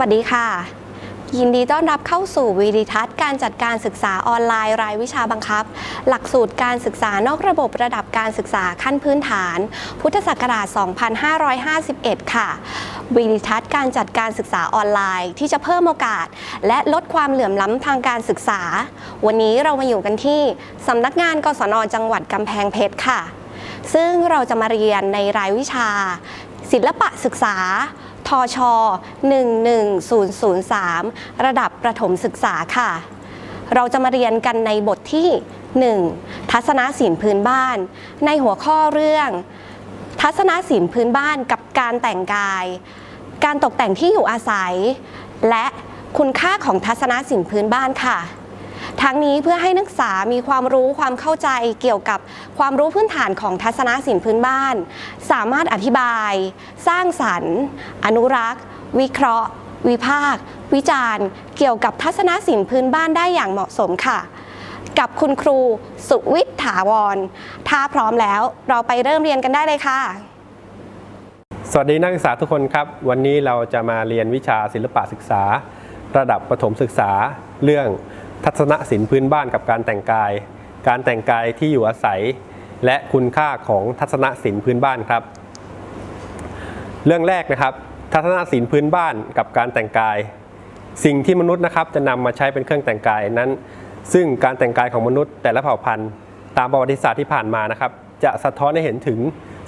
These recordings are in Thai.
วัสดีค่ะ ยินดีต้อนรับเข้าสู่วีดิทัศน์การจัดการศึกษาออนไลน์รายวิชาบังคับ หลักสูตรการศึกษานอกระบบระดับการศึกษาขั้นพื้นฐาน พุทธศักราช 2551 ค่ะวีดิทัศน์การจัดการศึกษาออนไลน์ที่จะเพิ่มโอกาส และลดความเหลื่อมล้ำทางการศึกษา วันนี้เรามาอยู่กันที่สำนักงานกศนจังหวัดกำแพงเพชรค่ะ ซึ่งเราจะมาเรียนในรายวิชา ศิลปะศึกษา ทช 11003 ระดับประถมศึกษาค่ะ เราจะมาเรียนกันในบทที่ 1. ทัศนศิลป์พื้นบ้าน ในหัวข้อเรื่อง ทัศนศิลป์พื้นบ้านกับการแต่งกาย การตกแต่งที่อยู่อาศัย และคุณค่าของทัศนศิลป์พื้นบ้านค่ะ ทั้งนี้เพื่อให้นักศึกษามีความรู้ความเข้าใจเกี่ยวกับความรู้พื้นฐานของทัศนศิลป์พื้นบ้าน สามารถอธิบาย สร้างสรรค์ อนุรักษ์ วิเคราะห์ วิพากษ์วิจารณ์ เกี่ยวกับทัศนศิลป์พื้นบ้านได้อย่างเหมาะสมค่ะ กับคุณครูสุวิทย์ถาวร ถ้าพร้อมแล้วเราไปเริ่มเรียนกันได้เลยค่ะสวัสดีนักศึกษาทุกคนครับ วันนี้เราจะมาเรียนวิชาศิลปะศึกษา ระดับประถมศึกษาเรื่อง ทัศนศิลป์พื้นบ้านกับการแต่งกาย การแต่งกายที่อยู่อาศัย และคุณค่าของทัศนศิลป์พื้นบ้านครับ เรื่องแรกนะครับ ทัศนศิลป์พื้นบ้านกับการแต่งกาย สิ่งที่มนุษย์นะครับจะนำมาใช้เป็นเครื่องแต่งกายนั้น ซึ่งการแต่งกายของมนุษย์ แต่ละเผ่าพันธุ์ตามประวัติศาสตร์ที่ผ่านมานะครับ จะสะท้อนให้เห็นถึง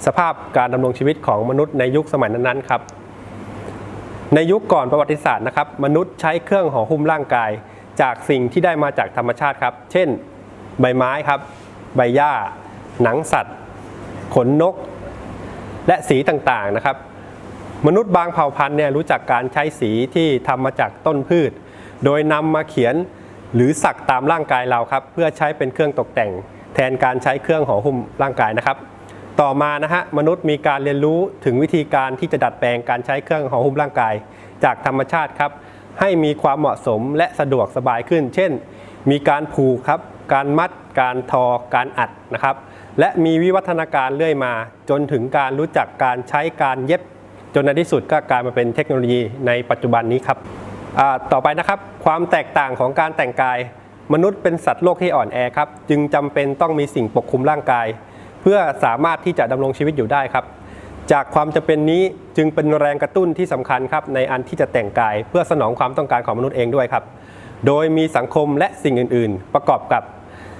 สภาพการดำรงชีวิตของมนุษย์ในยุคสมัยนั้นๆครับ ในยุคก่อนประวัติศาสตร์นะครับ มนุษย์ใช้เครื่องห่อหุ้มร่างกาย จากสิ่งที่ได้มาจากธรรมชาติครับ เช่น ใบไม้ครับ ใบหญ้า หนังสัตว์ ขนนก และสีต่างๆนะครับ มนุษย์บางเผ่าพันธุ์เนี่ยรู้จักการใช้สีที่ทำมาจากต้นพืช โดยนำมาเขียนหรือสักตามร่างกายเราครับ เพื่อใช้เป็นเครื่องตกแต่ง แทนการใช้เครื่องห่อหุ้มร่างกายนะครับ ต่อมานะฮะมนุษย์มีการเรียนรู้ถึงวิธีการที่จะดัดแปลงการใช้เครื่องห่อหุ้มร่างกาย จากธรรมชาติครับ ให้มีความเหมาะสมและสะดวกสบายขึ้น เช่น มีการผูกครับ การมัด การทอ การอัดนะครับ และมีวิวัฒนาการเรื่อยมา จนถึงการรู้จักการใช้การเย็บ จนในที่สุดก็กลายมาเป็นเทคโนโลยีในปัจจุบันนี้ครับต่อไปนะครับความแตกต่างของการแต่งกาย มนุษย์เป็นสัตว์โลกที่อ่อนแอครับ จึงจำเป็นต้องมีสิ่งปกคลุมร่างกาย เพื่อสามารถที่จะดำรงชีวิตอยู่ได้ครับ จากความจำเป็นนี้จึงเป็นแรงกระตุ้นที่สำคัญครับในอันที่จะแต่งกาย เพื่อสนองความต้องการของมนุษย์เองด้วยครับ โดยมีสังคมและสิ่งอื่น ๆ ประกอบกับ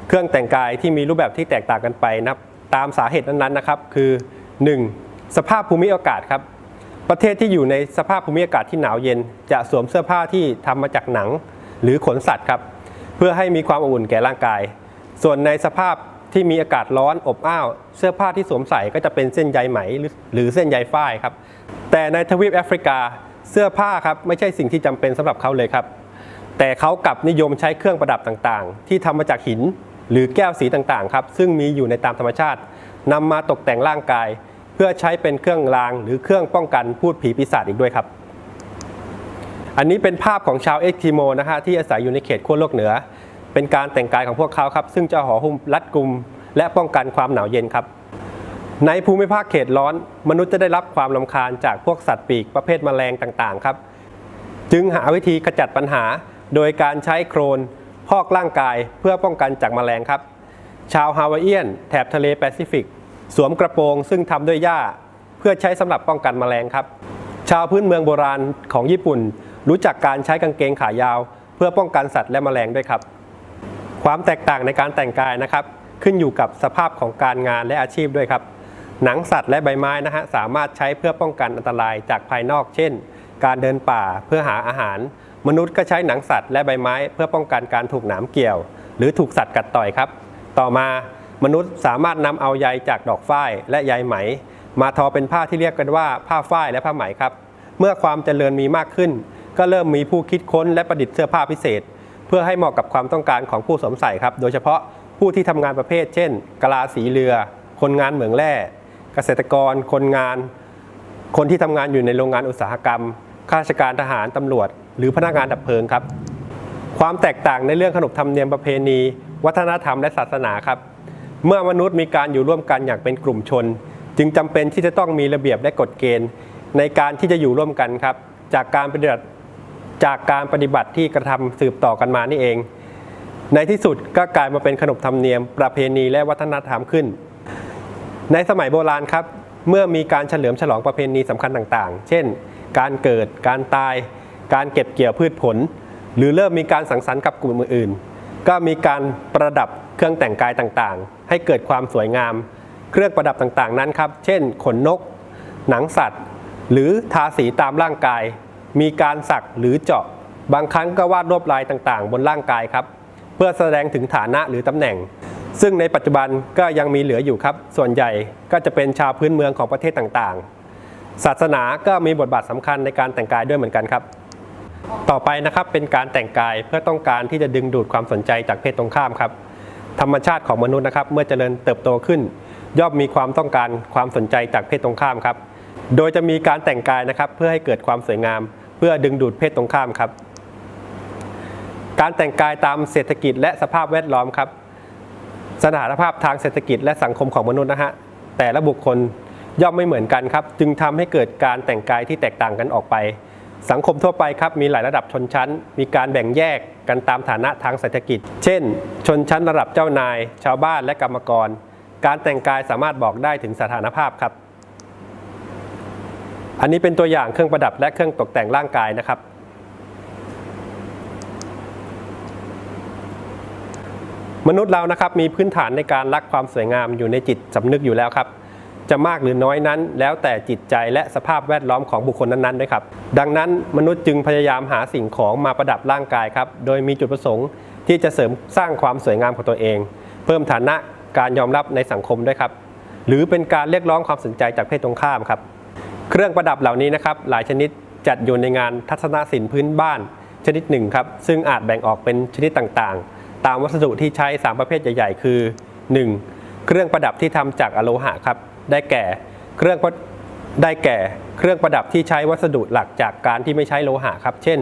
เครื่องแต่งกายที่มีรูปแบบที่แตกต่างกันไปนะครับตามสาเหตุนั้นๆนะครับคือ 1. สภาพภูมิอากาศครับ ประเทศที่อยู่ในสภาพภูมิอากาศที่หนาวเย็น จะสวมเสื้อผ้าที่ทำมาจากหนังหรือขนสัตว์ครับ เพื่อให้มีความอบอุ่นแก่ร่างกาย ส่วนในสภาพ ที่มีอากาศร้อนอบอ้าว เสื้อผ้าที่สวมใส่ก็จะเป็นเส้นใยไหมหรือหรือเส้นใยฝ้ายครับ แต่ในทวีปแอฟริกาเสื้อผ้าครับไม่ใช่สิ่งที่จำเป็นสำหรับเขาเลยครับ แต่เขากลับนิยมใช้เครื่องประดับต่างๆ ที่ทำมาจากหินหรือแก้วสีต่างๆครับซึ่งมีอยู่ในตามธรรมชาตินำมาตกแต่งร่างกาย เพื่อใช้เป็นเครื่องราง หรือเครื่องป้องกันพูดผีปีศาจอีกด้วยครับ อันนี้เป็นภาพของชาวเอ็กซิโมนะฮะที่อาศัยอยู่ในเขตขั้วโลกเหนือ เป็นการแต่งกายของพวกเขาครับ ซึ่งจะห่อหุ้มรัดกุม และป้องกันความหนาวเย็นครับ ในภูมิภาคเขตร้อน มนุษย์จะได้รับความลำคาญจากพวกสัตว์ปีกประเภทแมลงต่างๆครับ จึงหาวิธีขจัดปัญหา โดยการใช้โครน พอกร่างกายเพื่อป้องกันจากแมลงครับ ชาวฮาวายเอียน แถบทะเลแปซิฟิก สวมกระโปรง ซึ่งทำด้วยหญ้า เพื่อใช้สำหรับป้องกันแมลงครับ ชาวพื้นเมืองโบราณของญี่ปุ่น รู้จักการใช้กางเกงขายาว เพื่อป้องกันสัตว์และแมลงด้วยครับ ความแตกต่างในการแต่งกายนะครับ ขึ้นอยู่กับสภาพของการงานและอาชีพด้วยครับ หนังสัตว์และใบไม้นะฮะสามารถใช้เพื่อป้องกันอันตรายจากภายนอก เช่น การเดินป่าเพื่อหาอาหาร มนุษย์ก็ใช้หนังสัตว์และใบไม้ เพื่อป้องกันการถูกหนามเกี่ยว หรือถูกสัตว์กัดต่อยครับ ต่อมามนุษย์สามารถนำเอาใยจากดอกฝ้ายและใยไหม มาทอเป็นผ้าที่เรียกกันว่าผ้าฝ้ายและผ้าไหมครับ เมื่อความเจริญมีมากขึ้น ก็เริ่มมีผู้คิดค้นและประดิษฐ์เสื้อผ้าพิเศษ เพื่อให้เหมาะกับความต้องการของผู้สวมใส่ครับ โดยเฉพาะผู้ที่ทำงานประเภท เช่นกะลาสีเรือ คนงานเหมืองแร่ เกษตรกร คนงาน คนที่ทำงานอยู่ในโรงงานอุตสาหกรรม ข้าราชการทหารตำรวจ หรือพนักงานดับเพลิงครับ ความแตกต่างในเรื่องขนบธรรมเนียมประเพณี วัฒนธรรมและศาสนาครับ เมื่อมนุษย์มีการอยู่ร่วมกันอย่างเป็นกลุ่มชน จึงจำเป็นที่จะต้องมีระเบียบและกฎเกณฑ์ ในการที่จะอยู่ร่วมกันครับ จากการปฏิบัติ จากการปฏิบัติที่กระทำสืบต่อกันมานี่เอง ในที่สุดก็กลายมาเป็นขนบธรรมเนียม ประเพณีและวัฒนธรรมขึ้น ในสมัยโบราณครับ เมื่อมีการเฉลิมฉลองประเพณีสำคัญต่างๆ เช่น การเกิด การตาย การเก็บเกี่ยวพืชผล หรือเริ่มมีการสังสรรค์กับกลุ่มอื่นๆ ก็มีการประดับเครื่องแต่งกายต่างๆ ให้เกิดความสวยงาม เครื่องประดับต่างๆนั้นครับ เช่น ขนนก หนังสัตว์ หรือทาสีตามร่างกาย มีการสักหรือเจาะ บางครั้งก็วาดลวดลายต่างๆ บนร่างกายครับ เพื่อแสดงถึงฐานะหรือตำแหน่ง ซึ่งในปัจจุบันก็ยังมีเหลืออยู่ครับ ส่วนใหญ่ก็จะเป็นชาวพื้นเมืองของประเทศต่างๆ ศาสนาก็มีบทบาทสำคัญในการแต่งกายด้วยเหมือนกันครับ ต่อไปนะครับเป็นการแต่งกายเพื่อต้องการที่จะดึงดูดความสนใจจากเพศตรงข้ามครับ ธรรมชาติของมนุษย์นะครับ เมื่อเจริญเติบโตขึ้น ย่อมมีความต้องการความสนใจจากเพศตรงข้ามครับ โดยจะมีการแต่งกายนะครับ เพื่อให้เกิดความสวยงาม เพื่อดึงดูดเพศตรงข้ามครับ การแต่งกายตามเศรษฐกิจและสภาพแวดล้อมครับ สถานภาพทางเศรษฐกิจและสังคมของมนุษย์นะฮะแต่ละบุคคลย่อมไม่เหมือนกันครับ จึงทำให้เกิดการแต่งกายที่แตกต่างกันออกไป สังคมทั่วไปครับมีหลายระดับชนชั้น มีการแบ่งแยกกันตามฐานะทางเศรษฐกิจ เช่น ชนชั้นระดับเจ้านาย ชาวบ้านและกรรมกร การแต่งกายสามารถบอกได้ถึงสถานภาพครับ อันนี้เป็นตัวอย่างเครื่องประดับและเครื่องตกแต่งร่างกายนะครับ มนุษย์เรานะครับมีพื้นฐานในการรักความสวยงามอยู่ในจิตสำนึกอยู่แล้วครับ จะมากหรือน้อยนั้น แล้วแต่จิตใจและสภาพแวดล้อมของบุคคลนั้นๆด้วยครับ ดังนั้นมนุษย์จึงพยายามหาสิ่งของมาประดับร่างกายครับ โดยมีจุดประสงค์ที่จะเสริมสร้างความสวยงามของตัวเอง เพิ่มฐานะการยอมรับในสังคมด้วยครับ หรือเป็นการเรียกร้องความสนใจจากเพศตรงข้ามครับ เครื่องประดับเหล่านี้นะครับหลายชนิดจัดอยู่ในงานทัศนศิลป์พื้นบ้านชนิดหนึ่งครับซึ่งอาจแบ่งออกเป็นชนิดต่างๆ ตามวัสดุที่ใช้ 3 ประเภทใหญ่ๆ คือ 1. เครื่องประดับที่ทำจากอโลหะครับได้แก่เครื่องได้แก่เครื่องประดับที่ใช้วัสดุหลักจากการที่ไม่ใช้โลหะครับ เช่น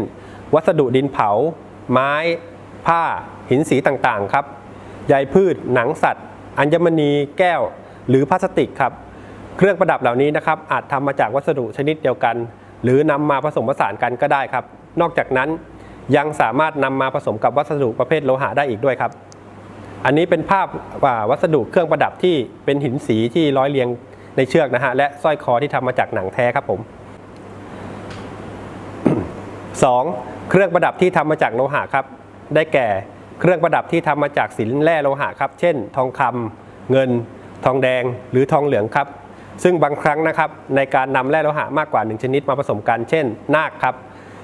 วัสดุดินเผา ไม้ ผ้า หินสีต่างๆ ครับ ใยพืช หนังสัตว์ อัญมณี แก้ว หรือพลาสติกครับ เครื่องประดับเหล่านี้นะครับอาจทำมาจากวัสดุชนิดเดียวกัน หรือนำมาผสมผสานกันก็ได้ครับ นอกจากนั้นยังสามารถนำมาผสมกับวัสดุประเภทโลหะได้อีกด้วยครับ อันนี้เป็นภาพว่าวัสดุเครื่องประดับที่เป็นหินสีที่ร้อยเรียงในเชือกนะฮะและสร้อยคอที่ทำมาจากหนังแท้ครับผม 2. เครื่องประดับที่ทำมาจากโลหะครับ ได้แก่เครื่องประดับที่ทำมาจากสินแร่โลหะครับ เช่น ทองคำเงิน ทองแดง หรือทองเหลืองครับ ซึ่งบางครั้งนะครับในการนำแร่โลหะมากกว่า 1 ชนิดมาผสมกันเช่น นาคครับ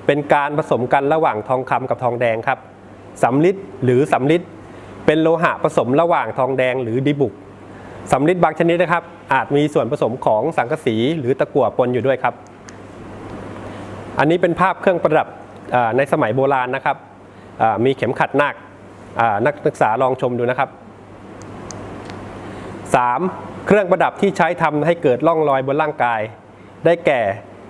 เป็นการผสมกันระหว่างทองคำกับทองแดงครับสำลิดหรือสำลิดเป็นโลหะผสมระหว่างทองแดงหรือดิบุกสำลิดบางชนิดนะครับ อาจมีส่วนผสมของสังกะสีหรือตะกั่วปนอยู่ด้วยครับ อันนี้เป็นภาพเครื่องประดับในสมัยโบราณนะครับมีเข็มขัดนาคนักศึกษาลองชมดูนะครับ 3. เครื่องประดับที่ใช้ทำให้เกิดร่องรอยบนร่างกาย ได้แก่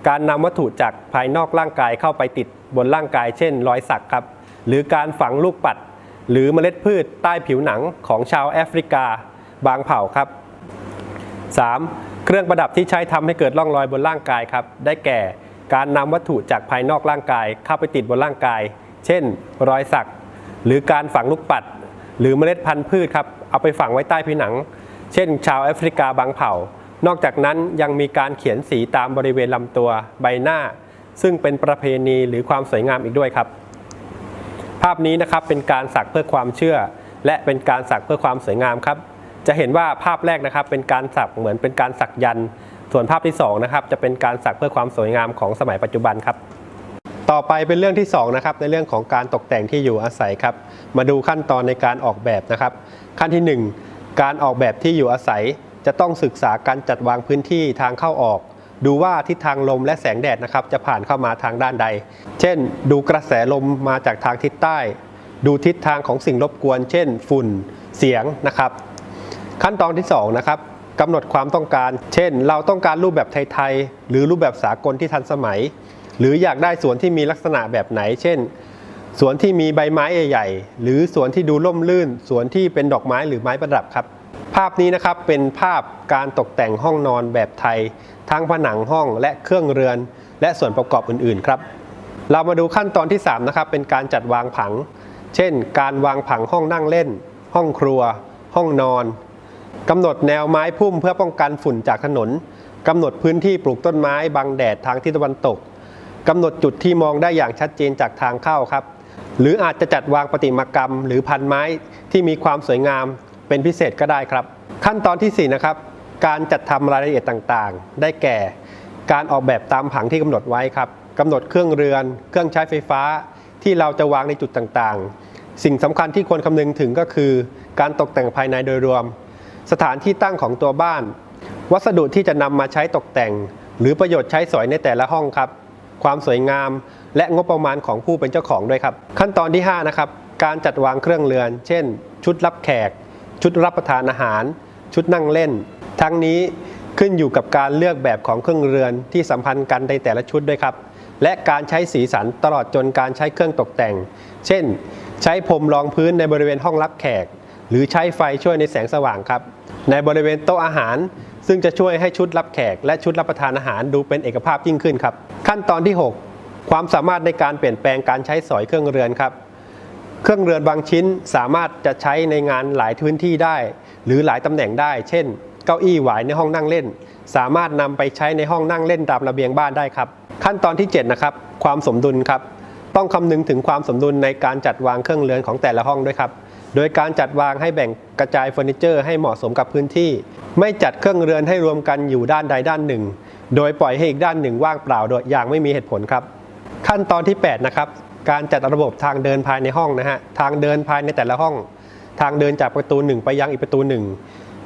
การนำวัตถุจากภายนอกร่างกายเข้าไปติดบนร่างกาย เช่น รอยสักครับ หรือการฝังลูกปัด หรือเมล็ดพืชใต้ผิวหนังของชาวแอฟริกา บางเผ่าครับ 3. เครื่องประดับที่ใช้ทำให้เกิดร่องรอยบนร่างกายครับ ได้แก่การนำวัตถุจากภายนอกร่างกายเข้าไปติดบนร่างกาย เช่น รอยสัก หรือการฝังลูกปัด หรือเมล็ดพันธุ์พืชครับ เอาไปฝังไว้ใต้ผิวหนัง เช่น ชาวแอฟริกาบางเผ่า นอกจากนั้นยังมีการเขียนสีตามบริเวณลำตัวใบหน้า ซึ่งเป็นประเพณีหรือความสวยงามอีกด้วยครับ ภาพนี้นะครับเป็นการสักเพื่อความเชื่อ และเป็นการสักเพื่อความสวยงามครับ จะเห็นว่าภาพแรกนะครับเป็นการสักเหมือนเป็นการสักยันต์ส่วนภาพที่สองนะครับจะเป็นการสักเพื่อความสวยงามของสมัยปัจจุบันครับ ต่อไปเป็นเรื่องที่สองนะครับในเรื่องของการตกแต่งที่อยู่อาศัยครับ มาดูขั้นตอนในการออกแบบนะครับ ขั้นที่หนึ่ง การออกแบบที่อยู่อาศัยจะต้องศึกษาการจัดวางพื้นที่ทางเข้าออก ดูว่าทิศทางลมและแสงแดดนะครับจะผ่านเข้ามาทางด้านใด เช่น ดูกระแสลมมาจากทางทิศใต้ ดูทิศทางของสิ่งรบกวน เช่น ฝุ่นเสียงนะครับ ขั้นตอนที่2นะครับกำหนดความต้องการ เช่น เราต้องการรูปแบบไทยๆ หรือรูปแบบสากลที่ทันสมัย หรืออยากได้สวนที่มีลักษณะแบบไหน เช่น สวนที่มีใบไม้ใหญ่ๆ หรือสวนที่ดูร่มรื่น สวนที่เป็นดอกไม้หรือไม้ประดับครับ ภาพนี้นะครับเป็นภาพการตกแต่งห้องนอนแบบไทย ทั้งผนังห้องและเครื่องเรือน และส่วนประกอบอื่นๆครับ เรามาดูขั้นตอนที่3นะครับเป็นการจัดวางผัง เช่น การวางผังห้องนั่งเล่น ห้องครัว ห้องนอนกำหนดแนวไม้พุ่มเพื่อป้องกันฝุ่นจากถนนกำหนดพื้นที่ปลูกต้นไม้บังแดดทางทิศตะวันตกกำหนดจุดที่มองได้อย่างชัดเจนจากทางเข้าครับ หรืออาจจะจัดวางประติมากรรม หรือพันไม้ที่มีความสวยงามเป็นพิเศษก็ได้ครับ ขั้นตอนที่ 4 นะครับ การจัดทำรายละเอียดต่างๆ ได้แก่ การออกแบบตามผังที่กำหนดไว้ครับกำหนดเครื่องเรือน เครื่องใช้ไฟฟ้า ที่เราจะวางในจุดต่างๆ สิ่งสำคัญที่ควรคำนึงถึงก็คือ การตกแต่งภายในโดยรวม สถานที่ตั้งของตัวบ้าน วัสดุที่จะนำมาใช้ตกแต่ง หรือประโยชน์ใช้สอยในแต่ละห้องครับ ความสวยงาม และงบประมาณของผู้เป็นเจ้าของด้วยครับ ขั้นตอนที่5นะครับการจัดวางเครื่องเรือน เช่น ชุดรับแขก ชุดรับประทานอาหาร ชุดนั่งเล่น ทั้งนี้ขึ้นอยู่กับการเลือกแบบของเครื่องเรือนที่สัมพันธ์กันในแต่ละชุดด้วยครับ และการใช้สีสันตลอดจนการใช้เครื่องตกแต่ง เช่น ใช้พรมรองพื้นในบริเวณห้องรับแขก หรือใช้ไฟช่วยในแสงสว่างครับ ในบริเวณโต๊ะอาหาร ซึ่งจะช่วยให้ชุดรับแขก และชุดรับประทานอาหารดูเป็นเอกภาพยิ่งขึ้นครับ ขั้นตอนที่ 6 ความสามารถในการเปลี่ยนแปลงการใช้สอยเครื่องเรือนครับ เครื่องเรือนบางชิ้นสามารถจะใช้ในงานหลายพื้นที่ได้ หรือหลายตำแหน่งได้ เช่น เก้าอี้หวายในห้องนั่งเล่น สามารถนำไปใช้ในห้องนั่งเล่นตามระเบียงบ้านได้ครับ ขั้นตอนที่ 7 นะครับ ความสมดุลครับ ต้องคำนึงถึงความสมดุลในการจัดวางเครื่องเรือนของแต่ละห้องด้วยครับโดยการจัดวางให้แบ่งกระจายเฟอร์นิเจอร์ให้เหมาะสมกับพื้นที่ ไม่จัดเครื่องเรือนให้รวมกันอยู่ด้านใดด้านหนึ่ง โดยปล่อยให้อีกด้านหนึ่งว่างเปล่าโดยอย่างไม่มีเหตุผลครับ ขั้นตอนที่ 8 นะครับ การจัดระบบทางเดินภายในห้องนะฮะ ทางเดินภายในแต่ละห้อง ทางเดินจากประตูหนึ่งไปยังอีกประตูหนึ่ง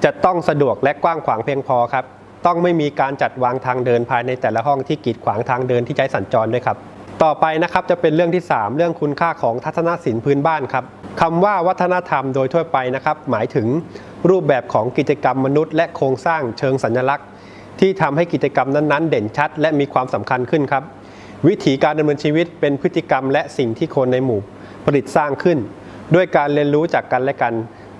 จะต้องสะดวกและกว้างขวางเพียงพอครับ ต้องไม่มีการจัดวางทางเดินภายในแต่ละห้องที่กีดขวางทางเดินที่ใช้สัญจรด้วยครับ ต่อไปนะครับจะเป็นเรื่องที่ 3 เรื่องคุณค่าของทัศนศิลป์พื้นบ้านครับคำว่าวัฒนธรรมโดยทั่วไปนะครับ หมายถึงรูปแบบของกิจกรรมมนุษย์ และโครงสร้างเชิงสัญลักษณ์ ที่ทำให้กิจกรรมนั้นๆ เด่นชัด และมีความสำคัญขึ้นครับ วิถีการดำเนินชีวิตเป็นพฤติกรรม และสิ่งที่คนในหมู่ผลิตสร้างขึ้น ด้วยการเรียนรู้จากกันและกัน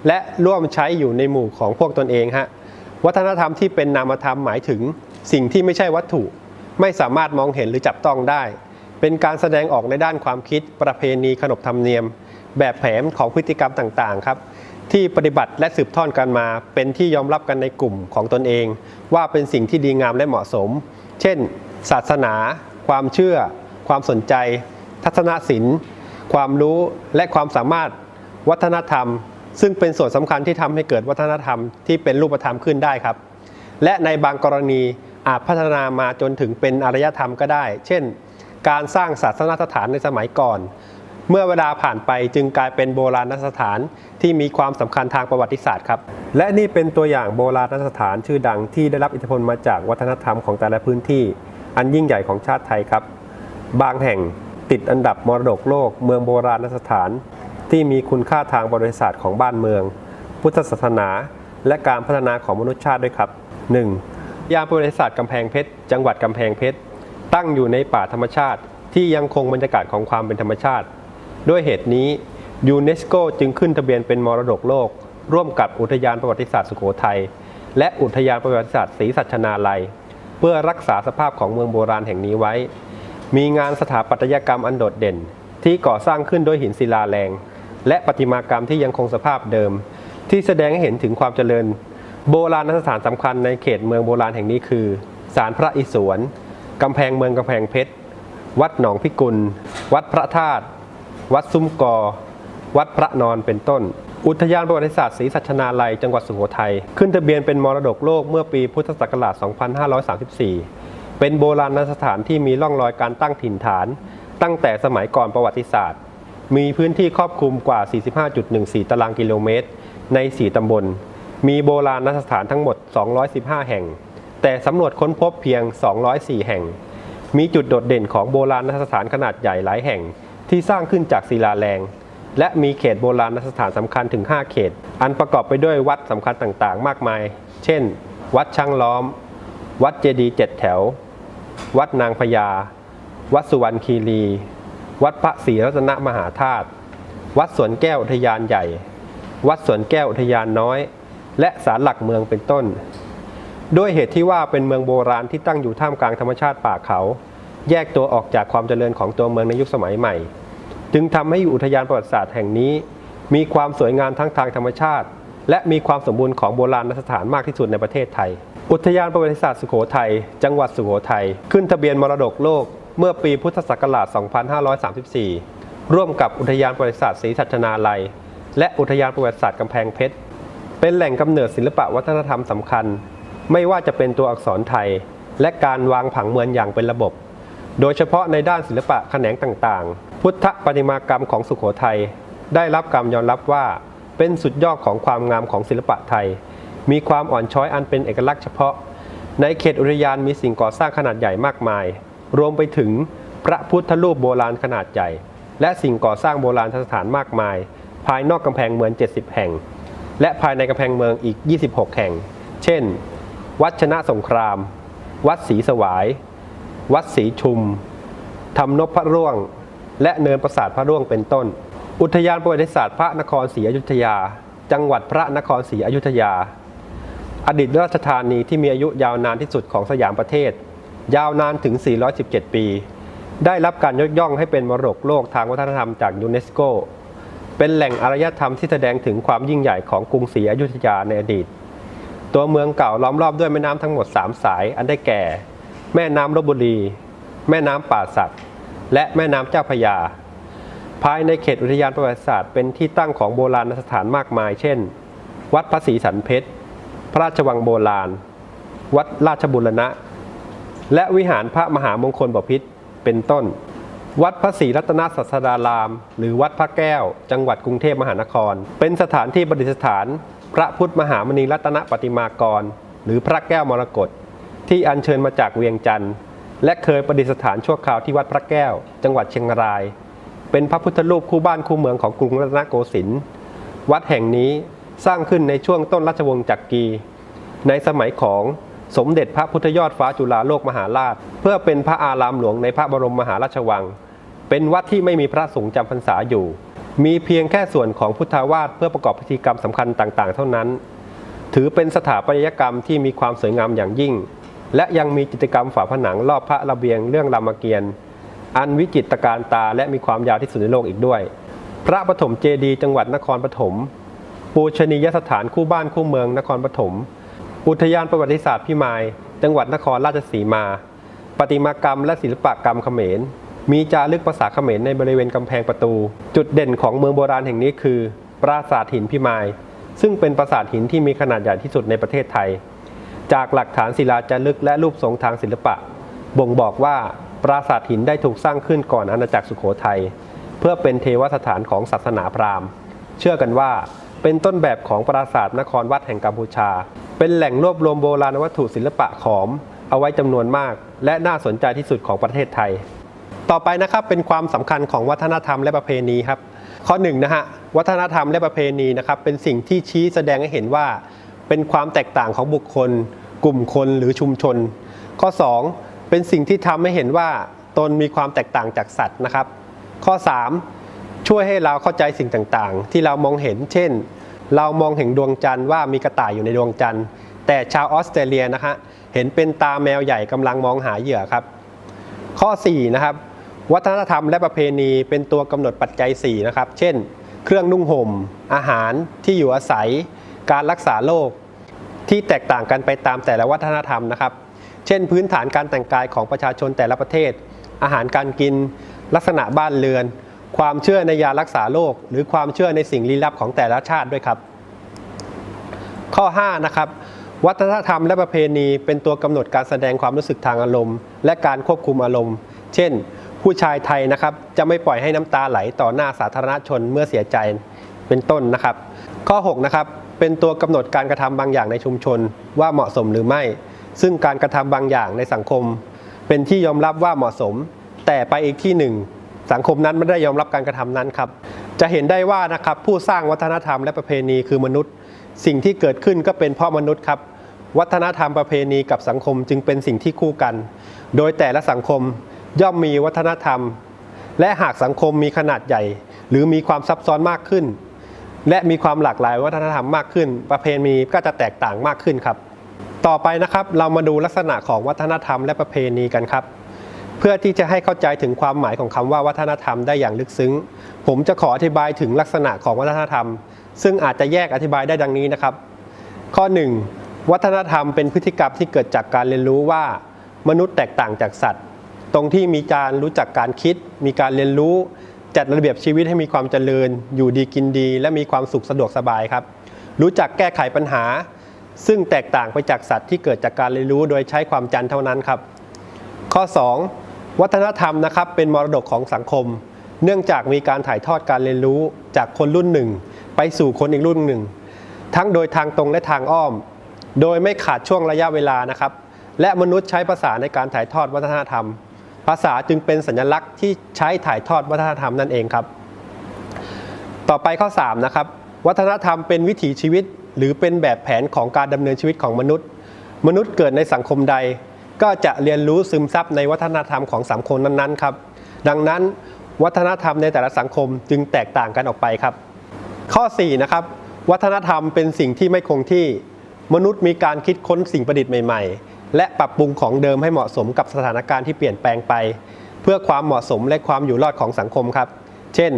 และร่วมใช้อยู่ในหมู่ของพวกตนเองฮะวัฒนธรรมที่เป็นนามธรรมหมายถึง สิ่งที่ไม่ใช่วัตถุ ไม่สามารถมองเห็นหรือจับต้องได้ เป็นการแสดงออกในด้านความคิด ประเพณีขนบธรรมเนียม แบบแผนของพฤติกรรมต่างๆครับที่ปฏิบัติและสืบทอดกันมา เป็นที่ยอมรับกันในกลุ่มของตนเอง ว่าเป็นสิ่งที่ดีงามและเหมาะสม เช่น ศาสนา ความเชื่อ ความสนใจ ทัศนศิลป์ ความรู้และความสามารถวัฒนธรรม ซึ่งเป็นส่วนสำคัญที่ทำให้เกิดวัฒนธรรมที่เป็นรูปธรรมขึ้นได้ครับ และในบางกรณีอาจพัฒนามาจนถึงเป็นอารยธรรมก็ได้ เช่น การสร้างศาสนสถานในสมัยก่อน เมื่อเวลาผ่านไปจึงกลายเป็นโบราณสถานที่มีความสำคัญทางประวัติศาสตร์ครับ และนี่เป็นตัวอย่างโบราณสถานชื่อดังที่ได้รับอิทธิพลมาจากวัฒนธรรมของแต่ละพื้นที่ อันยิ่งใหญ่ของชาติไทยครับ บางแห่งติดอันดับมรดกโลก เมืองโบราณสถาน ที่มีคุณค่าทางบริษัทของบ้านเมือง พุทธศาสนา และการพัฒนาของมนุษยชาติด้วยครับ 1. ยามบริษัทกำแพงเพชร จังหวัดกำแพงเพชร ตั้งอยู่ในป่าธรรมชาติ ที่ยังคงบรรยากาศของความเป็นธรรมชาติ ด้วยเหตุนี้ยูเนสโกจึงขึ้นทะเบียนเป็นมรดกโลก ร่วมกับอุทยานประวัติศาสตร์สุโขทัยและอุทยานประวัติศาสตร์ศรีสัชนาลัย เพื่อรักษาสภาพของเมืองโบราณแห่งนี้ไว้ มีงานสถาปัตยกรรมอันโดดเด่น ที่ก่อสร้างขึ้นด้วยหินศิลาแรง และประติมากรรมที่ยังคงสภาพเดิม ที่แสดงให้เห็นถึงความเจริญ โบราณสถานสำคัญในเขตเมืองโบราณแห่งนี้คือศาลพระอิศวรกำแพงเมืองกำแพงเพชร วัดหนองพิกุล วัดพระธาตุ วัดซุ้มกอ วัดพระนอนเป็นต้น อุทยานประวัติศาสตร์ศรีสัชนาลัยจังหวัดสุโขทัยขึ้นทะเบียนเป็นมรดกโลกเมื่อปีพุทธศักราช 2534 เป็นโบราณสถานที่มีร่องรอยการตั้งถิ่นฐาน ตั้งแต่สมัยก่อนประวัติศาสตร์ มีพื้นที่ครอบคลุมกว่า 45.14 ตารางกิโลเมตร ใน 4 ตำบล มีโบราณสถานทั้งหมด 215 แห่ง แต่สำรวจค้นพบเพียง 204 แห่ง มีจุดโดดเด่นของโบราณสถานขนาดใหญ่หลายแห่งที่สร้างขึ้นจากศิลาแรง และมีเขตโบราณสถานสำคัญถึง 5 เขต อันประกอบไปด้วยวัดสำคัญต่างๆ มากมาย เช่น วัดช่างล้อม วัดเจดีย์เจ็ดแถว วัดนางพญา วัดสุวรรณคีรี วัดพระศรีรัตนมหาธาตุ วัดสวนแก้วอุทยานใหญ่ วัดสวนแก้วอุทยานน้อย และศาลหลักเมืองเป็นต้น ด้วยเหตุที่ว่าเป็นเมืองโบราณที่ตั้งอยู่ท่ามกลางธรรมชาติป่าเขา แยกตัวออกจากความเจริญของตัวเมืองในยุคสมัยใหม่ จึงทำให้อุทยานประวัติศาสตร์แห่งนี้ มีความสวยงามทั้งทางธรรมชาติ และมีความสมบูรณ์ของโบราณสถานมากที่สุดในประเทศไทย อุทยานประวัติศาสตร์สุโขทัยจังหวัดสุโขทัยขึ้นทะเบียนมรดกโลกเมื่อปีพุทธศักราช 2534 ร่วมกับอุทยานประวัติศาสตร์ศรีสัชนาลัย และอุทยานประวัติศาสตร์กำแพงเพชรเป็นแหล่งกำเนิดศิลปะวัฒนธรรมสำคัญ ไม่ว่าจะเป็นตัวอักษรไทย และการวางผังเมืองอย่างเป็นระบบ โดยเฉพาะในด้านศิลปะแขนงต่างๆ พุทธประติมากรรมของสุโขทัยได้รับการยอมรับว่าเป็นสุดยอดของความงามของศิลปะไทย มีความอ่อนช้อยอันเป็นเอกลักษณ์เฉพาะ ในเขตอุทยานมีสิ่งก่อสร้างขนาดใหญ่มากมาย รวมไปถึงพระพุทธรูปโบราณขนาดใหญ่ และสิ่งก่อสร้างโบราณสถานมากมาย ภายนอกกำแพงเมือง 70 แห่ง และภายในกำแพงเมืองอีก 26 แห่ง เช่น วัดชนะสงคราม วัดศรีสวาย วัดศรีชุมทำนพพระร่วง และเนินปราสาทพระร่วงเป็นต้น อุทยานประวัติศาสตร์พระนครศรีอยุธยา จังหวัดพระนครศรีอยุธยา อดีตราชธานีที่มีอายุยาวนานที่สุดของสยามประเทศ ยาวนานถึง 417 ปี ได้รับการยกย่องให้เป็นมรดกโลกทางวัฒนธรรมจากยูเนสโก เป็นแหล่งอารยธรรมที่แสดงถึงความยิ่งใหญ่ของกรุงศรีอยุธยาในอดีต ตัวเมืองเก่าล้อมรอบด้วยแม่น้ำทั้งหมด 3 สาย อันได้แก่ แม่น้ำลบบุรี แม่น้ำป่าสัก และแม่น้ำเจ้าพยา ภายในเขตอุทยานประวัติศาสตร์เป็นที่ตั้งของโบราณสถานมากมาย เช่น วัดพระศรีสันเพชร พระราชวังโบราณ วัดราชบุรณะ และวิหารพระมหามงคลบพิตรเป็นต้น วัดพระศรีรัตนศาสดาราม หรือวัดพระแก้ว จังหวัดกรุงเทพมหานคร เป็นสถานที่ประดิษฐาน พระพุทธมหามณีรัตนปฏิมากร หรือพระแก้วมรกต ที่อัญเชิญมาจากเวียงจันทร์และเคยประดิษฐานชั่วคราวที่วัดพระแก้ว จังหวัดเชียงราย เป็นพระพุทธรูปคู่บ้านคู่เมืองของกรุงรัตนโกสินทร์วัดแห่งนี้สร้างขึ้นในช่วงต้นรัชวงศ์จักรีในสมัยของสมเด็จพระพุทธยอดฟ้าจุฬาโลกมหาราช เพื่อเป็นพระอารามหลวงในพระบรมมหาราชวัง เป็นวัดที่ไม่มีพระสงฆ์จำพรรษาอยู่ มีเพียงแค่ส่วนของพุทธาวาสเพื่อประกอบพิธีกรรมสำคัญต่างๆ เท่านั้น ถือเป็นสถาปัตยกรรมที่มีความสวยงามอย่างยิ่ง และยังมีจิตรกรรมฝาผนังรอบพระระเบียงเรื่องรามเกียรติ์อันวิจิตรการตาและมีความยาวที่สุดในโลกอีกด้วย พระปฐมเจดีย์จังหวัดนครปฐมปูชนียสถานคู่บ้านคู่เมืองนครปฐมอุทยานประวัติศาสตร์พิมาย จังหวัดนครราชสีมาประติมากรรมและศิลปกรรมเขมร มีจารึกภาษาเขมรในบริเวณกำแพงประตู จุดเด่นของเมืองโบราณแห่งนี้คือ ปราสาทหินพิมาย ซึ่งเป็นปราสาทหินที่มีขนาดใหญ่ที่สุดในประเทศไทย จากหลักฐานศิลาจารึกและรูปทรงทางศิลปะ บ่งบอกว่าปราสาทหินได้ถูกสร้างขึ้นก่อนอาณาจักรสุโขทัยเพื่อเป็นเทวสถานของศาสนาพราหมณ์ เชื่อกันว่าเป็นต้นแบบของปราสาทนครวัดแห่งกัมพูชา เป็นแหล่งรวบรวมโบราณวัตถุศิลปะขอม เอาไว้จำนวนมาก และน่าสนใจที่สุดของประเทศไทย ต่อไปนะครับเป็นความสำคัญของวัฒนธรรมและประเพณีครับ ข้อหนึ่งนะฮะวัฒนธรรมและประเพณีนะครับเป็นสิ่งที่ชี้แสดงให้เห็นว่า เป็นความแตกต่างของบุคคล กลุ่มคนหรือชุมชน ข้อ 2 เป็นสิ่งที่ทำให้เห็นว่าตนมีความแตกต่างจากสัตว์นะครับ ข้อ 3 ช่วยให้เราเข้าใจสิ่งต่างๆ ที่เรามองเห็น เช่น เรามองเห็นดวงจันทร์ว่ามีกระต่ายอยู่ในดวงจันทร์ แต่ชาวออสเตรเลียนะฮะเห็นเป็นตาแมวใหญ่กำลังมองหาเหยื่อครับ ข้อ 4 นะครับ วัฒนธรรมและประเพณีเป็นตัวกำหนดปัจจัย 4 นะครับ เช่น เครื่องนุ่งห่ม อาหารที่อยู่อาศัย การรักษาโรคที่แตกต่างกันไปตามแต่ละวัฒนธรรมนะครับ เช่น พื้นฐานการแต่งกายของประชาชนแต่ละประเทศ อาหารการกิน ลักษณะบ้านเรือน ความเชื่อในยารักษาโรคหรือความเชื่อในสิ่งลี้ลับของแต่ละชาติด้วยครับ ข้อ5นะครับวัฒนธรรมและประเพณีเป็นตัวกำหนดการแสดงความรู้สึกทางอารมณ์ และการควบคุมอารมณ์ เช่น ผู้ชายไทยนะครับจะไม่ปล่อยให้น้ำตาไหลต่อหน้าสาธารณชนเมื่อเสียใจเป็นต้นนะครับ ข้อ6นะครับ เป็นตัวกำหนดการกระทำบางอย่างในชุมชนว่าเหมาะสมหรือไม่ ซึ่งการกระทำบางอย่างในสังคม เป็นที่ยอมรับว่าเหมาะสม แต่ไปอีกที่หนึ่ง สังคมนั้นไม่ได้ยอมรับการกระทำนั้นครับ จะเห็นได้ว่านะครับผู้สร้างวัฒนธรรมและประเพณีคือมนุษย์ สิ่งที่เกิดขึ้นก็เป็นเพราะมนุษย์ครับวัฒนธรรมประเพณีกับสังคมจึงเป็นสิ่งที่คู่กัน โดยแต่ละสังคมย่อมมีวัฒนธรรม และหากสังคมมีขนาดใหญ่ หรือมีความซับซ้อนมากขึ้น และมีความหลากหลายวัฒนธรรมมากขึ้น ประเพณีก็จะแตกต่างมากขึ้นครับ ต่อไปนะครับเรามาดูลักษณะของวัฒนธรรมและประเพณีกันครับ เพื่อที่จะให้เข้าใจถึงความหมายของคำว่าวัฒนธรรมได้อย่างลึกซึ้ง ผมจะขออธิบายถึงลักษณะของวัฒนธรรม ซึ่งอาจจะแยกอธิบายได้ดังนี้นะครับ ข้อ 1. วัฒนธรรมเป็นพฤติกรรมที่เกิดจากการเรียนรู้ว่า มนุษย์แตกต่างจากสัตว์ ตรงที่มีการรู้จักการคิด มีการเรียนรู้ จัดระเบียบชีวิตให้มีความเจริญ อยู่ดีกินดี และมีความสุขสะดวกสบายครับ รู้จักแก้ไขปัญหา ซึ่งแตกต่างไปจากสัตว์ที่เกิดจากการเรียนรู้โดยใช้ความจันเท่านั้นครับ ข้อ 2. วัฒนธรรมนะครับเป็นมรดกของสังคม เนื่องจากมีการถ่ายทอดการเรียนรู้จากคนรุ่นหนึ่ง ไปสู่คนอีกรุ่นหนึ่ง ทั้งโดยทางตรงและทางอ้อม โดยไม่ขาดช่วงระยะเวลานะครับ และมนุษย์ใช้ภาษาในการถ่ายทอดวัฒนธรรม ภาษาจึงเป็นสัญลักษณ์ที่ใช้ถ่ายทอดวัฒนธรรมนั่นเองครับ ต่อไปข้อ3นะครับวัฒนธรรมเป็นวิถีชีวิต หรือเป็นแบบแผนของการดำเนินชีวิตของมนุษย์ มนุษย์เกิดในสังคมใด ก็จะเรียนรู้ซึมซับในวัฒนธรรมของสังคมนั้นๆครับดังนั้นวัฒนธรรมในแต่ละสังคมจึงแตกต่างกันออกไปครับ ข้อ4นะครับวัฒนธรรมเป็นสิ่งที่ไม่คงที่ มนุษย์มีการคิดค้นสิ่งประดิษฐ์ใหม่ๆ และปรับปรุงของเดิมให้เหมาะสมกับสถานการณ์ที่เปลี่ยนแปลงไป เพื่อความเหมาะสมและความอยู่รอดของสังคมครับ เช่น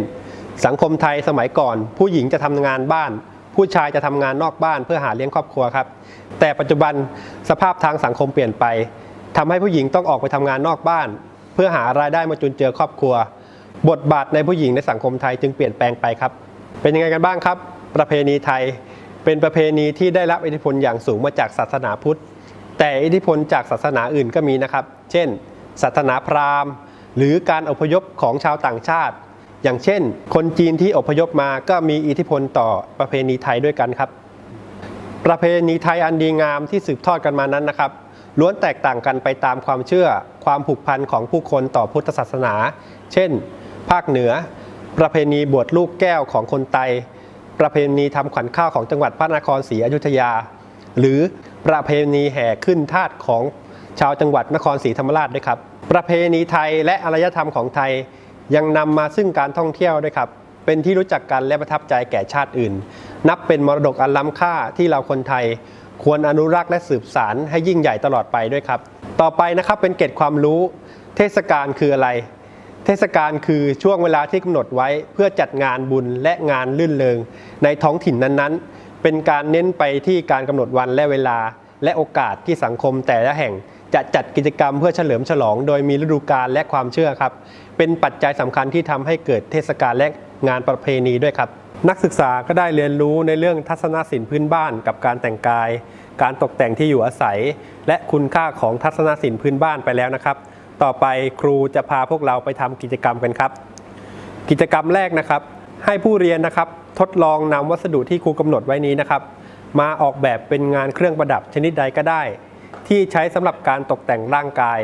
สังคมไทยสมัยก่อน ผู้หญิงจะทำงานบ้าน ผู้ชายจะทำงานนอกบ้านเพื่อหาเลี้ยงครอบครัวครับ แต่ปัจจุบันสภาพทางสังคมเปลี่ยนไปทำให้ผู้หญิงต้องออกไปทำงานนอกบ้าน เพื่อหารายได้มาจุนเจือครอบครัว บทบาทในผู้หญิงในสังคมไทยจึงเปลี่ยนแปลงไปครับ เป็นยังไงกันบ้างครับ ประเพณีไทยเป็นประเพณีที่ได้รับอิทธิพลอย่างสูงมาจากศาสนาพุทธ แต่อิทธิพลจากศาสนาอื่นก็มีนะครับ เช่น ศาสนาพราหมณ์ หรือการอพยพของชาวต่างชาติ อย่างเช่น คนจีนที่อพยพมาก็มีอิทธิพลต่อประเพณีไทยด้วยกันครับ ประเพณีไทยอันดีงามที่สืบทอดกันมานั้นนะครับล้วนแตกต่างกันไปตามความเชื่อความผูกพันของผู้คนต่อพุทธศาสนา เช่น ภาคเหนือ ประเพณีบวชลูกแก้วของคนไต ประเพณีทำขวัญข้าวของจังหวัดพระนครศรีอยุธยา หรือ ประเพณีแห่ขึ้นทาสของชาวจังหวัดนครศรีธรรมราชด้วยครับ ประเพณีไทยและอารยธรรมของไทยยังนำมาซึ่งการท่องเที่ยวด้วยครับ เป็นที่รู้จักกันและประทับใจแก่ชาติอื่น นับเป็นมรดกอันล้ำค่าที่เราคนไทย ควรอนุรักษ์และสืบสารให้ยิ่งใหญ่ตลอดไปด้วยครับ ต่อไปนะครับเป็นเกร็ดความรู้ เทศกาลคืออะไร เทศกาลคือช่วงเวลาที่กำหนดไว้เพื่อจัดงานบุญและงานลื่นเริงในท้องถิ่นนั้นๆ เป็นการเน้นไปที่การกำหนดวันและเวลา และโอกาสที่สังคมแต่ละแห่งจะจัดกิจกรรมเพื่อเฉลิมฉลอง โดยมีฤดูกาลและความเชื่อครับ เป็นปัจจัยสำคัญที่ทำให้เกิดเทศกาลและงานประเพณีด้วยครับ นักศึกษาก็ได้เรียนรู้ในเรื่องทัศนศิลป์พื้นบ้านกับการแต่งกาย การตกแต่งที่อยู่อาศัย และคุณค่าของทัศนศิลป์พื้นบ้านไปแล้วนะครับ ต่อไปครูจะพาพวกเราไปทำกิจกรรมกันครับ กิจกรรมแรกนะครับ ให้ผู้เรียนนะครับ ทดลองนำวัสดุที่ครูกำหนดไว้นี้นะครับ มาออกแบบเป็นงานเครื่องประดับชนิดใดก็ได้ ที่ใช้สำหรับการตกแต่งร่างกาย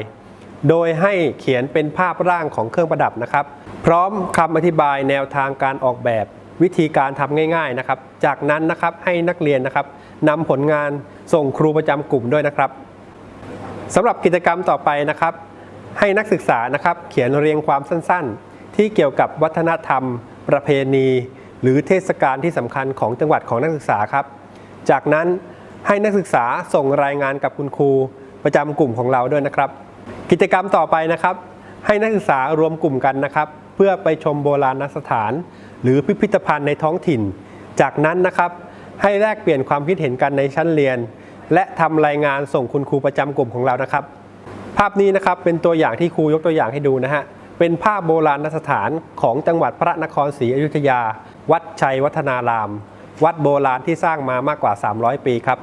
โดยให้เขียนเป็นภาพร่างของเครื่องประดับนะครับ พร้อมคำอธิบายแนวทางการออกแบบวิธีการทำง่าย ๆนะครับ จากนั้นนะครับให้นักเรียนนะครับนำผลงานส่งครูประจำกลุ่มด้วยนะครับสำหรับกิจกรรมต่อไปนะครับ ให้นักศึกษานะครับเขียนเรียงความสั้นๆ ที่เกี่ยวกับวัฒนธรรม ประเพณี หรือเทศกาลที่สำคัญของจังหวัดของนักศึกษาครับ จากนั้นให้นักศึกษาส่งรายงานกับคุณครูประจำกลุ่มของเราด้วยนะครับ กิจกรรมต่อไปนะครับ ให้นักศึกษารวมกลุ่มกันนะครับ เพื่อไปชมโบราณสถาน หรือพิพิธภัณฑ์ในท้องถิ่น จากนั้นนะครับ ให้แลกเปลี่ยนความคิดเห็นกันในชั้นเรียน และทำรายงานส่งคุณครูประจำกลุ่มของเรานะครับ ภาพนี้นะครับเป็นตัวอย่างที่ครูยกตัวอย่างให้ดูนะฮะเป็นภาพโบราณสถานของจังหวัดพระนครศรีอยุธยา วัดชัยวัฒนาราม วัดโบราณที่สร้างมามากกว่า 300 ปีครับ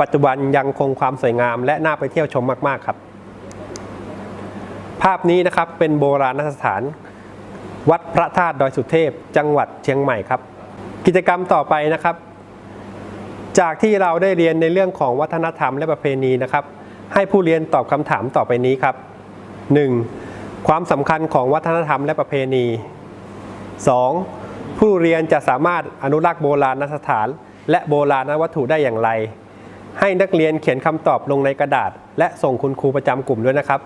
ปัจจุบันยังคงความสวยงามและน่าไปเที่ยวชมมาก ๆ ครับ ภาพนี้นะครับเป็นโบราณสถาน วัดพระธาตุดอยสุเทพ จังหวัดเชียงใหม่ครับ กิจกรรมต่อไปนะครับ จากที่เราได้เรียนในเรื่องของวัฒนธรรมและประเพณีนะครับ ให้ผู้เรียนตอบคำถามต่อไปนี้ครับ 1. ความสำคัญของวัฒนธรรมและประเพณี 2. ผู้เรียนจะสามารถอนุรักษ์โบราณสถาน และโบราณวัตถุได้อย่างไร ให้นักเรียนเขียนคำตอบลงในกระดาษ และส่งคุณครูประจำกลุ่มด้วยนะครับ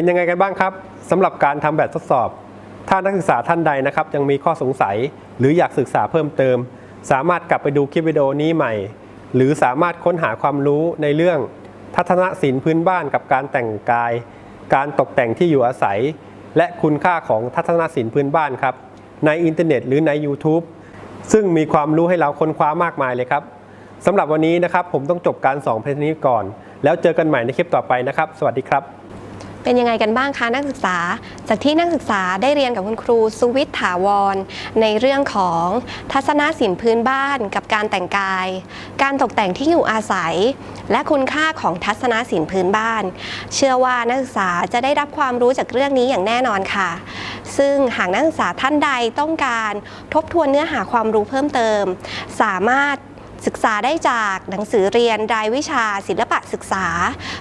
เป็นยังไงกันบ้างครับสำหรับการทำแบบทดสอบ ถ้านักศึกษาท่านใดนะครับ ยังมีข้อสงสัย หรืออยากศึกษาเพิ่มเติม สามารถกลับไปดูคลิปวิดีโอนี้ใหม่ หรือสามารถค้นหาความรู้ในเรื่อง ทัศนศิลป์พื้นบ้านกับการแต่งกาย การตกแต่งที่อยู่อาศัย และคุณค่าของทัศนศิลป์พื้นบ้านครับ ในอินเทอร์เน็ตหรือใน YouTube ซึ่งมีความรู้ให้เราค้นคว้ามากมายเลยครับสำหรับวันนี้นะครับผมต้องจบการสอนเพลงนี้ก่อน แล้วเจอกันใหม่ในคลิปต่อไปนะครับ สวัสดีครับ เป็นยังไงกันบ้างคะนักศึกษา จากที่นักศึกษาได้เรียนกับคุณครูสุวิทย์ถาวร ในเรื่องของทัศนศิลป์พื้นบ้านกับการแต่งกาย การตกแต่งที่อยู่อาศัย และคุณค่าของทัศนศิลป์พื้นบ้าน เชื่อว่านักศึกษาจะได้รับความรู้จากเรื่องนี้อย่างแน่นอนค่ะ ซึ่งหากนักศึกษาท่านใดต้องการทบทวนเนื้อหาความรู้เพิ่มเติม สามารถ ศึกษาได้จากหนังสือเรียนรายวิชาศิลปะศึกษา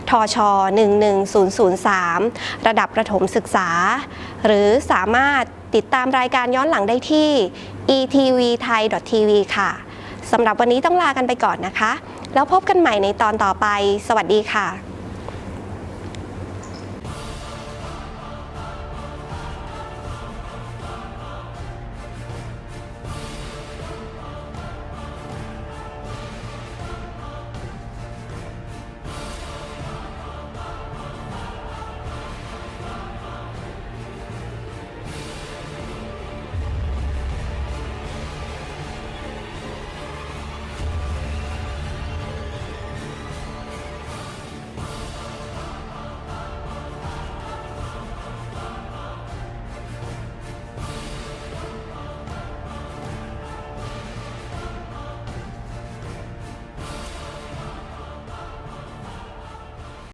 ทช 11003 ระดับประถมศึกษา หรือสามารถติดตามรายการย้อนหลังได้ที่ etvthai.tv ค่ะสำหรับวันนี้ต้องลากันไปก่อนนะคะ แล้วพบกันใหม่ในตอนต่อไป สวัสดีค่ะ